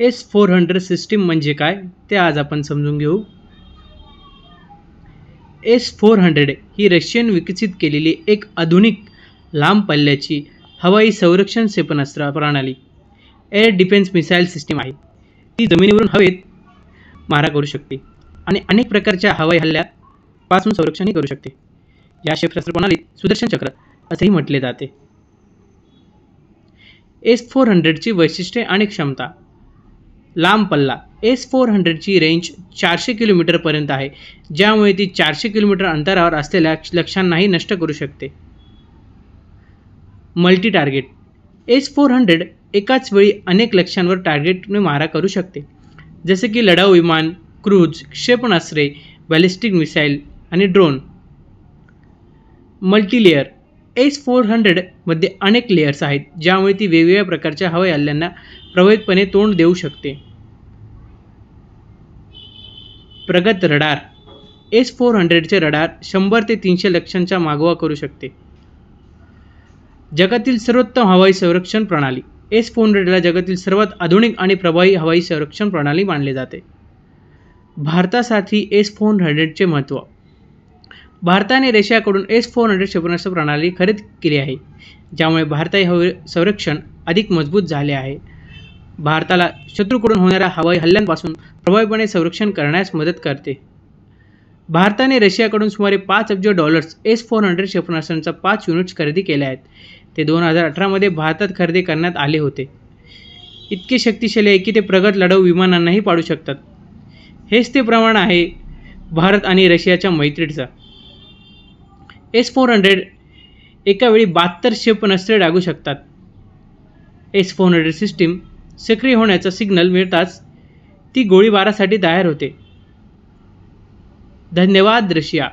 S four hundred system म्हणजे काय? ते आज आपण समजून घेऊ. एस फोर हंड्रेड ही रशियन विकसित केलेली एक आधुनिक लांब पल्ल्याची हवाई संरक्षण क्षेपणास्त्र प्रणाली. एअर डिफेन्स मिसाईल सिस्टीम आहे. ती जमिनीवरून हवेत मारा करू शकते आणि अनेक प्रकारच्या हवाई हल्ल्यापासून संरक्षणही करू शकते. या क्षेपणास्त्र प्रणालीत सुदर्शन चक्र असेही म्हटले जाते. एस फोर हंड्रेडची वैशिष्ट्ये आणि क्षमता. लांब पल्ला. एस फोर हंड्रेडची रेंज चारशे किलोमीटरपर्यंत आहे. ज्यामुळे ती चारशे किलोमीटर अंतरावर असलेल्या लक्ष्यांनाही नष्ट करू शकते. Multi target S four hundred एकाच वेळी अनेक लक्ष्यांवर टार्गेटने मारा करू शकते. जसे की लढाऊ विमान क्रूज क्षेपणास्त्रे बॅलिस्टिक मिसाईल आणि ड्रोन मल्टीलेयर एस फोर हंड्रेडमध्ये अनेक लेयर्स आहेत ज्यामुळे ती वेगवेगळ्या प्रकारच्या हवाई हल्ल्यांना प्रभावितपणे तोंड देऊ शकते. प्रगत रडार. एस फोर हंड्रेडचे रडार शंभर ते तीनशे लक्षांचा मागोवा करू शकते. जगातील सर्वोत्तम हवाई संरक्षण प्रणाली. एस फोर हंड्रेडला जगातील सर्वात आधुनिक आणि प्रभावी हवाई संरक्षण प्रणाली मानले जाते. भारतासाठी एस फोर हंड्रेडचे महत्त्व. भारताने रशियाकडून एस फोर हंड्रेड क्षेपणास्त्र प्रणाली खरेदी केली आहे. ज्यामुळे भारताचे हवाई संरक्षण अधिक मजबूत झाले आहे. भारताला शत्रूकडून होणाऱ्या हवाई हल्ल्यांपासून प्रभावीपणे संरक्षण करण्यास मदत करते. भारताने रशियाकडून सुमारे पाच अब्ज डॉलर्स एस फोर हंड्रेड क्षेपणास्त्रांचा पाच युनिट्स खरेदी केल्या आहेत. ते दोन हजार अठरामध्ये भारतात खरेदी करण्यात आले होते. इतके शक्तिशाली आहे की ते प्रगत लढाऊ विमानांनाही पाडू शकतात. हेच ते प्रमाण आहे भारत आणि रशियाच्या मैत्रीचा. एस फोर हंड्रेड एकावेळी बहात्तर क्षेपणास्त्रे डागू शकतात. एस फोर हंड्रेड सिस्टीम सक्रिय होण्याचा सिग्नल मिळताच ती गोळीबारासाठी तयार होते. धन्यवाद रशिया.